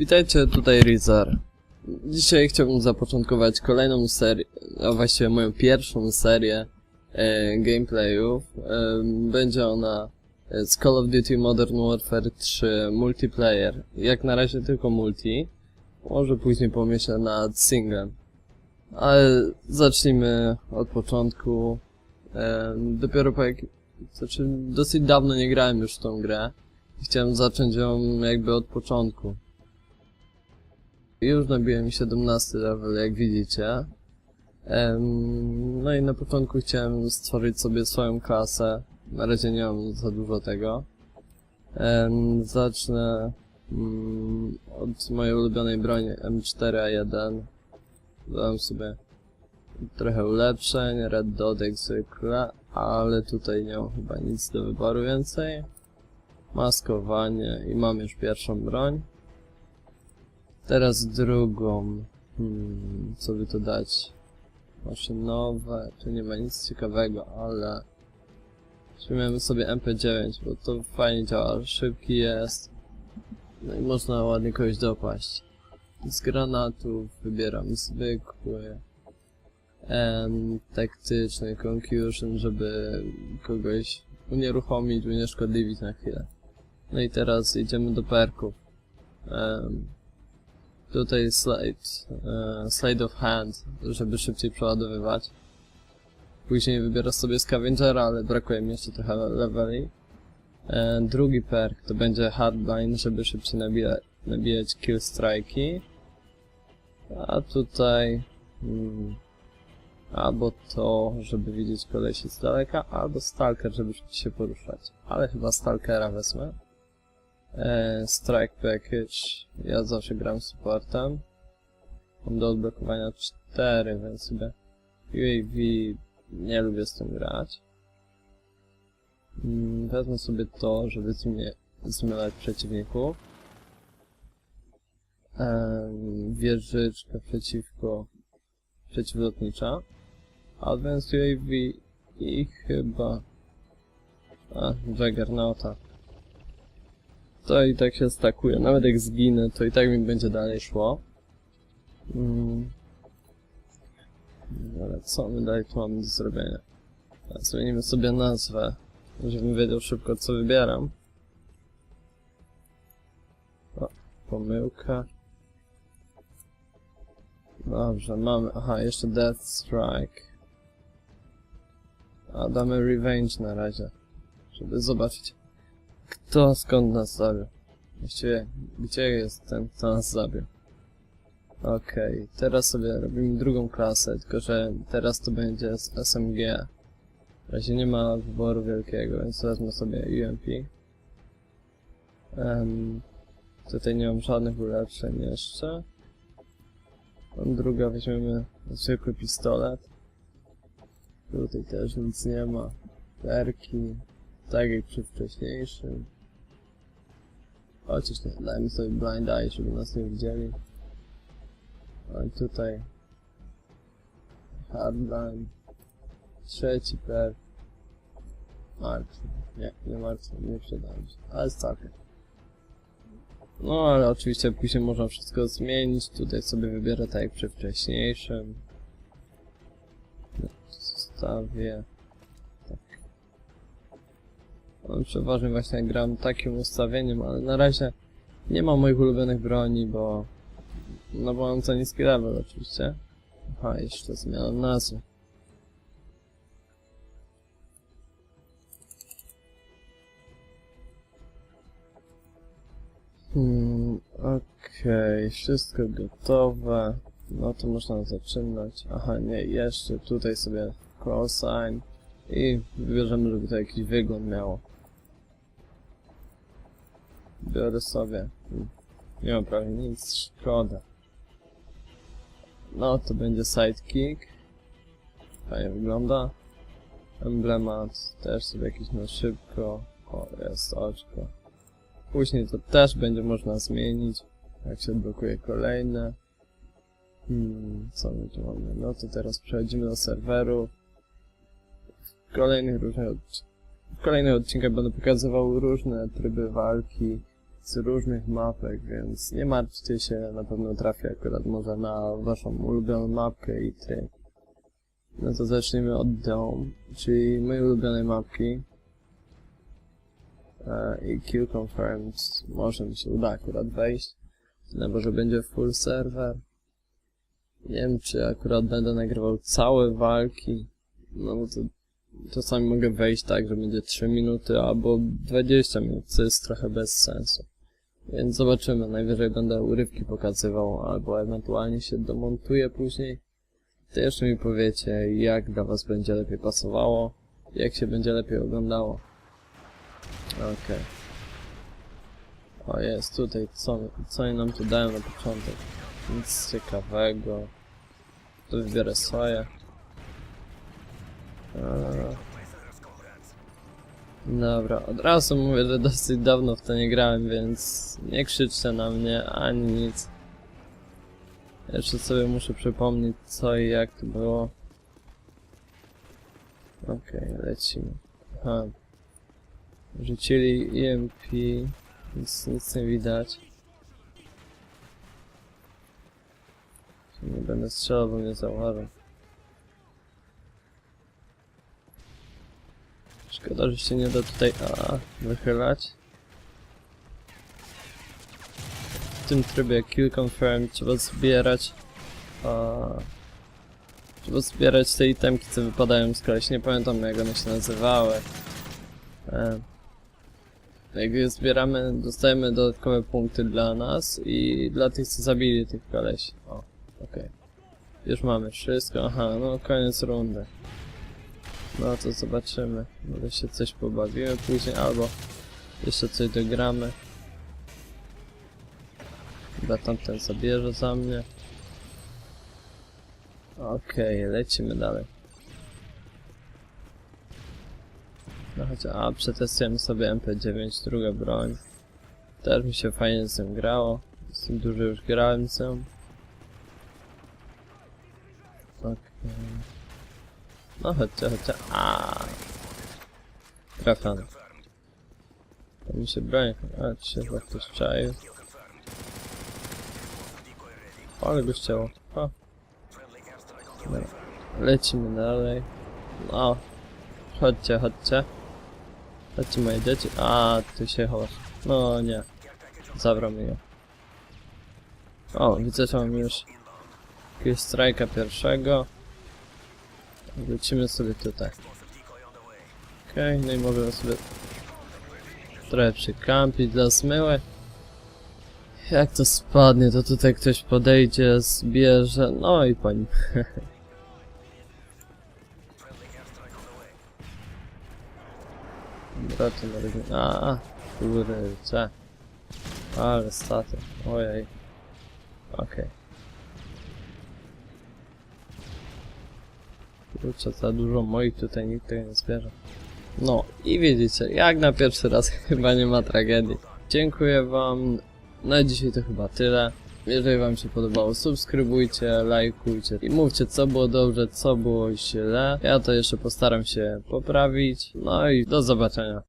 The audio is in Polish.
Witajcie, tutaj Rizar. Dzisiaj chciałbym zapoczątkować kolejną serię, a właściwie moją pierwszą serię e, gameplayów. E, będzie ona z Call of Duty Modern Warfare 3 multiplayer. Jak na razie tylko multi. Może później pomyślę nad singlem. Ale zacznijmy od początku. E, dopiero po jak... Znaczy, dosyć dawno nie grałem już w tą grę. Chciałem zacząć ją jakby od początku. Już nabiłem 17 level, jak widzicie. No i na początku chciałem stworzyć sobie swoją klasę. Na razie nie mam za dużo tego. Zacznę mm, od mojej ulubionej broni M4A1. Dałem sobie trochę ulepszeń, red dot jak zwykle, ale tutaj nie mam chyba nic do wyboru więcej. Maskowanie i mam już pierwszą broń. Teraz drugą. Hmm, co by to dać? Maszynowe, tu nie ma nic ciekawego, ale... Weźmiemy sobie MP9, bo to fajnie działa, szybki jest. No i można ładnie kogoś dopaść. Z granatów wybieram zwykły. Em, taktyczny concussion, żeby kogoś unieruchomić, unieszkodliwić na chwilę. No i teraz idziemy do perków. Em, tutaj slide, e, slide of hand, żeby szybciej przeładowywać. Później wybierasz sobie Scavengera, ale brakuje mi jeszcze trochę leveli. E, drugi perk to będzie Hardline, żeby szybciej nabija, nabijać kill strike'i. A tutaj... Mm, albo to, żeby widzieć kolesi z daleka, albo Stalker, żeby szybciej się poruszać. Ale chyba Stalkera wezmę. E, strike Package. Ja zawsze gram supportem. Mam do odblokowania 4, więc sobie UAV nie lubię z tym grać. Mm, wezmę sobie to, żeby zmie zmielać przeciwników. Em, wieżyczka przeciwko przeciwlotnicza. Advanced UAV i chyba... A, to i tak się stakuje. Nawet jak zginę, to i tak mi będzie dalej szło. Mm. Ale co my dalej tu mamy do zrobienia? Zmienimy sobie nazwę, żebym wiedział szybko co wybieram. O, pomyłka. Dobrze, mamy... Aha, jeszcze Death Strike. A damy Revenge na razie, żeby zobaczyć kto skąd nas zabił? Właściwie, gdzie jest ten, kto nas zabił? Okej, okay, teraz sobie robimy drugą klasę, tylko że teraz to będzie z SMG. W razie nie ma wyboru wielkiego, więc wezmę sobie UMP. Um, tutaj nie mam żadnych ulepszeń jeszcze. Druga, weźmiemy zwykły pistolet. Tutaj też nic nie ma. Perki, tak jak przy wcześniejszym. Chociaż nie, dajmy sobie blind eye, żeby nas nie widzieli. No i tutaj hardline. Trzeci per. Nie, nie martwy, nie przydałem się. Ale stalker. No ale oczywiście później można wszystko zmienić. Tutaj sobie wybiorę tak jak przy wcześniejszym. Zostawię. Przeważnie właśnie gram takim ustawieniem, ale na razie nie mam moich ulubionych broni, bo... No bo mam za niski level oczywiście. Aha, jeszcze zmiana nazwy. Hmm, okej, okay. wszystko gotowe. No to można zaczynać. Aha, nie, jeszcze tutaj sobie call sign i wybierzemy, żeby to jakiś wygląd miało. Biorę sobie. Nie mam prawie nic, szkoda. No, to będzie sidekick. Fajnie wygląda. Emblemat też sobie jakiś na szybko. O, jest oczko. Później to też będzie można zmienić. Jak się blokuje kolejne. Hmm, co my tu mamy? No to teraz przechodzimy do serweru. W kolejnych różnych, w kolejnych odcinkach będę pokazywał różne tryby walki z różnych mapek, więc nie martwcie się, na pewno trafię akurat może na waszą ulubioną mapkę i tryb. No to zacznijmy od Dome, czyli mojej ulubionej mapki. E, I Kill Confirmed, może mi się uda akurat wejść, no że będzie full serwer. Nie wiem, czy akurat będę nagrywał całe walki, no bo to czasami mogę wejść tak, że będzie 3 minuty albo 20 minut, co jest trochę bez sensu. Więc zobaczymy, najwyżej będę urywki pokazywał, albo ewentualnie się domontuję później. To jeszcze mi powiecie, jak dla was będzie lepiej pasowało, jak się będzie lepiej oglądało. Okej. O jest, tutaj, co, co oni nam tu dają na początek? Nic ciekawego. Tu wybiorę soję. Eee. Dobra, od razu mówię, że dosyć dawno w to nie grałem, więc nie krzyczcie na mnie, ani nic. Jeszcze sobie muszę przypomnieć co i jak to było. Okej, lecimy. Aha. Rzucili EMP, nic, nic nie widać. Nie będę strzelał, bo mnie zauważą. Szkoda, że się nie da tutaj a, wychylać. W tym trybie kill confirm trzeba zbierać a, trzeba zbierać te itemki, co wypadają z koleś. Nie pamiętam jak one się nazywały. E, jak je zbieramy, dostajemy dodatkowe punkty dla nas i dla tych, co zabili tych kolesi. O, okej. Już mamy wszystko. Aha, no koniec rundy. No to zobaczymy. Może się coś pobawimy później, albo jeszcze coś dogramy. Chyba tamten zabierze za mnie. Okej, lecimy dalej. No chociaż, a przetestujemy sobie MP9, druga broń. Też mi się fajnie z tym grało. Z tym dużo już grałem z tym. Okej. No chodźcie, chodźcie. A. Trafiony. To mi się broń. A, czy się chyba ktoś czaił. Ale go chciało. O. Dobra. Lecimy dalej. No. Chodźcie, chodźcie. Chodźcie moje dzieci. A, ty się chowasz. No nie. Zabrał mi je. O, widzę, że mam już jakiegoś strajka pierwszego. Lecimy sobie tutaj. Okej, okay, no i możemy sobie trochę przykampić dla zmyłe. Jak to spadnie, to tutaj ktoś podejdzie, zbierze, no i. Dobra, to na rygu. A, kurczę. Ale staty. Ojej. Okej. Kurczę, za dużo moich tutaj nikt tego nie zbierze. No i widzicie, jak na pierwszy raz chyba nie ma tragedii. Dziękuję wam. Na dzisiaj to chyba tyle. Jeżeli wam się podobało, subskrybujcie, lajkujcie i mówcie co było dobrze, co było źle. Ja to jeszcze postaram się poprawić. No i do zobaczenia.